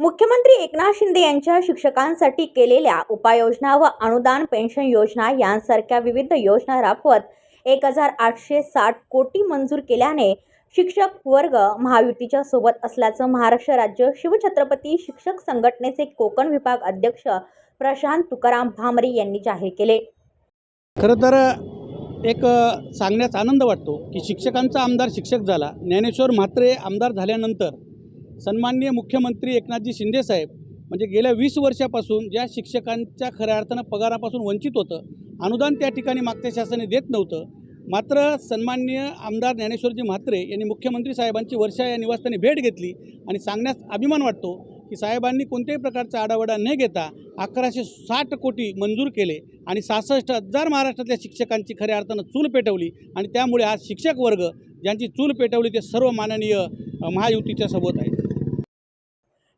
मुख्यमंत्री एकनाथ शिंदे यांच्या शिक्षकांसाठी केलेल्या उपाययोजना व अनुदान पेन्शन योजना यांसारख्या विविध योजना राबवत एक हजार आठशे साठ कोटी मंजूर केल्याने शिक्षक वर्ग महायुतीच्या सोबत असल्याचं महाराष्ट्र राज्य शिवछत्रपती शिक्षक संघटनेचे कोकण विभाग अध्यक्ष प्रशांत तुकाराम भामरे यांनी जाहीर केले. खरं तर एक सांगण्याचा आनंद वाटतो की शिक्षकांचा आमदार शिक्षक झाला. ज्ञानेश्वर म्हात्रे आमदार झाल्यानंतर सन्माननीय मुख्यमंत्री एकनाथजी शिंदेसाहेब म्हणजे गेल्या वीस वर्षापासून ज्या शिक्षकांच्या खऱ्या अर्थानं पगारापासून वंचित होतं अनुदान त्या ठिकाणी मागच्या शासनाने देत नव्हतं. मात्र सन्माननीय आमदार ज्ञानेश्वरजी म्हात्रे यांनी मुख्यमंत्री साहेबांची वर्षा या निवासस्थानी भेट घेतली आणि सांगण्यास अभिमान वाटतो की साहेबांनी कोणत्याही प्रकारचा आडावडा न घेता अकराशे साठ कोटी मंजूर केले आणि सहासष्ट हजार महाराष्ट्रातल्या शिक्षकांची खऱ्या अर्थानं चूल पेटवली आणि त्यामुळे आज शिक्षक वर्ग ज्यांची चूल पेटवली ते सर्व माननीय महायुतीच्या सोबत आहेत.